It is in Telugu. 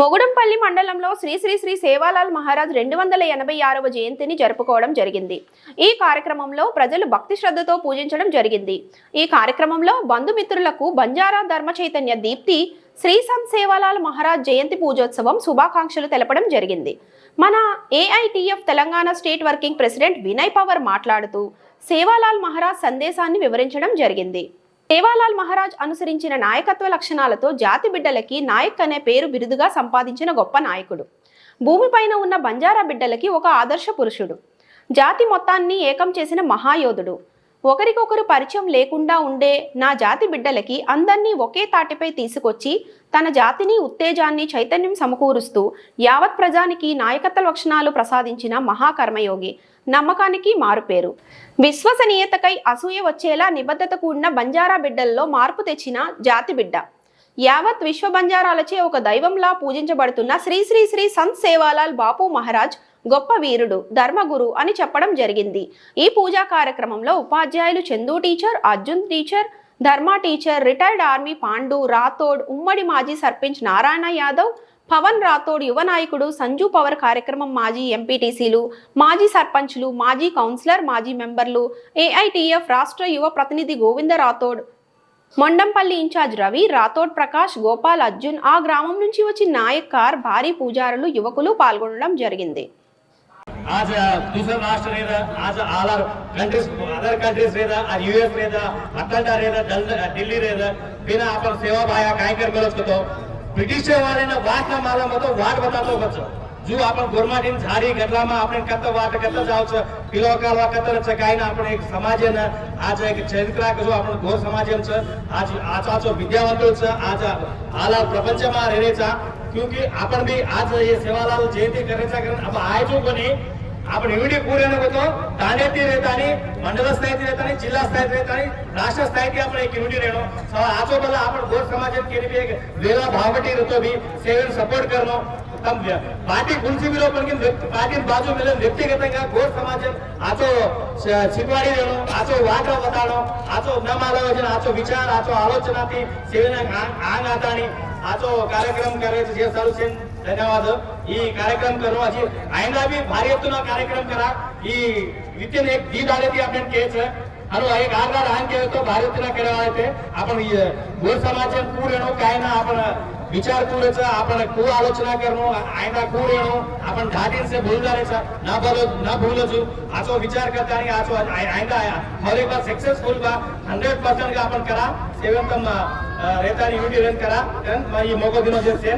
మొగుడంపల్లి మండలంలో శ్రీ శ్రీ శ్రీ సేవాలాల్ మహారాజ్ రెండు వందల ఎనభై ఆరవ జయంతిని జరుపుకోవడం జరిగింది. ఈ కార్యక్రమంలో ప్రజలు భక్తి శ్రద్ధతో పూజించడం జరిగింది. ఈ కార్యక్రమంలో బంధుమిత్రులకు బంజారా ధర్మ చైతన్య దీప్తి శ్రీ సంత్ సేవాలాల్ మహారాజ్ జయంతి పూజోత్సవం శుభాకాంక్షలు తెలపడం జరిగింది. మన AITF Telangana state working president Vinay Pawar మాట్లాడుతూ సేవాలాల్ మహారాజ్ సందేశాన్ని వివరించడం జరిగింది. సేవాలాల్ మహారాజ్ అనుసరించిన నాయకత్వ లక్షణాలతో జాతి బిడ్డలకి నాయక్ అనే పేరు బిరుదుగా సంపాదించిన గొప్ప నాయకుడు. భూమిపైన ఉన్న బంజారా బిడ్డలకి ఒక ఆదర్శ పురుషుడు. జాతి మొత్తాన్ని ఏకం చేసిన మహాయోధుడు. ఒకరికొకరు పరిచయం లేకుండా ఉండే నా జాతి బిడ్డలకి అందరినీ ఒకే తాటిపై తీసుకొచ్చి తన జాతిని ఉత్తేజాన్ని చైతన్యం సమకూరుస్తూ యావత్ ప్రజానికి నాయకత్వ లక్షణాలు ప్రసాదించిన మహాకర్మయోగి. నమ్మకానికి మారుపేరు. విశ్వసనీయతకై అసూయ వచ్చేలా నిబద్ధత కూడిన బంజారా బిడ్డల్లో మార్పు తెచ్చిన జాతి బిడ్డ. యావత్ విశ్వ బంజారాలచే ఒక దైవంలా పూజించబడుతున్న శ్రీ శ్రీ శ్రీ సంత్ సేవాలాల్ బాపు మహారాజ్ గొప్ప వీరుడు ధర్మగురు అని చెప్పడం జరిగింది. ఈ పూజా కార్యక్రమంలో ఉపాధ్యాయులు Chandu teacher Arjun teacher Dharma teacher retired army Pandu Rathod ఉమ్మడి మాజీ సర్పంచ్ నారాయణ యాదవ్ పవన్ రాథోడ్ యువ నాయకుడు సంజు పవర్ కార్యక్రమం మాజీ ఎంపీటీసీలు మాజీ సర్పంచ్లు మాజీ కౌన్సిలర్ మాజీ మెంబర్లు ఏఐటిఎఫ్ రాష్ట్ర యువ ప్రతినిధి గోవింద రాథోడ్ మొండంపల్లి ఇన్ఛార్జ్ రవి రాథోడ్ ప్రకాష్ గోపాల్ అర్జున్ ఆ గ్రామం నుంచి వచ్చిన నాయక్ కార్ భారీ పూజారులు యువకులు పాల్గొనడం జరిగింది आज दुसरं राष्ट्र रेदा आज all our countries other countries रेदा आज युएस रेदा अटलांटा रेदा दल- दिल्ली रेदा बिना आपण सेवा बाया काय कर मिळत होतो ब्रिटिशच्या वाऱ्यानं वाट न मारला होतो वाट बतातो જો આપણે ગોરમાટીન ઝારી ગઢલામાં આપણે કત વાત કત જાવ છે પિલોકાલવા કતર છે કાઈના આપણે એક સમાજ ને આજ એક ચરિત્રા જો આપણો ગોર સમાજ એમ છે આજ આચાચો વિદ્યાવંતો છે આજ હાલા પ્રપંચમાં રહે છે क्योंकि अपन भी आज ये सेवालाल जयंती करायचा कारण आपण आहे जो कोणी आपण एवढी पूर्ण होतो ठाण्यात येतानी मंडळ स्थायित येतानी जिल्हा स्थायित येतानी राष्ट्र स्थायित आपण एक युनिटी रेणो आजोबाला आपण गोर समाजात केली बी एक वेला भावटी रतो बी सेवन सपोर्ट करणं పార్టీ గురించి లోపలికి పార్టీ బాజు మిలియన్ వ్యక్తిగతంగా ఘోర్ సమాజం ఆచో શીખવાડી દેણું આચો વાતો બતાડો આચો નમાલો છે આચો વિચાર આચો આલોચનાથી સેવેના આંગ આતાણી આચો કાર્યક્રમ કરે છે જે સારું છે ధన్యవాద ఈ కార్యక్రమం કરવા છે આઈના ભી ભારે કાર્યક્રમ કરા ઈ વિતિન એક ગીત આલે થી આપણે કહે છે આનો એક આગળ આમ કહેવાય તો ભારતના કહેવાય છે. આપણે ગોરસામાં છે પૂરેણો કાયના આપણે વિચાર પૂરે છે. આપણે કુ આલોચના કરનો આયના કુરેણો આપણે ધારીન છે ભૂલદારે છે. ના બોલો ના ભૂલો છું. આછો વિચાર કરતા ની આછો આયના આયા હર એક સક્સેસફુલ બા. 100% કે આપણે કરા. સેવન તમ રેતા ની યુનિટી રન કરા. તન મારી મોકો દિનો જે છે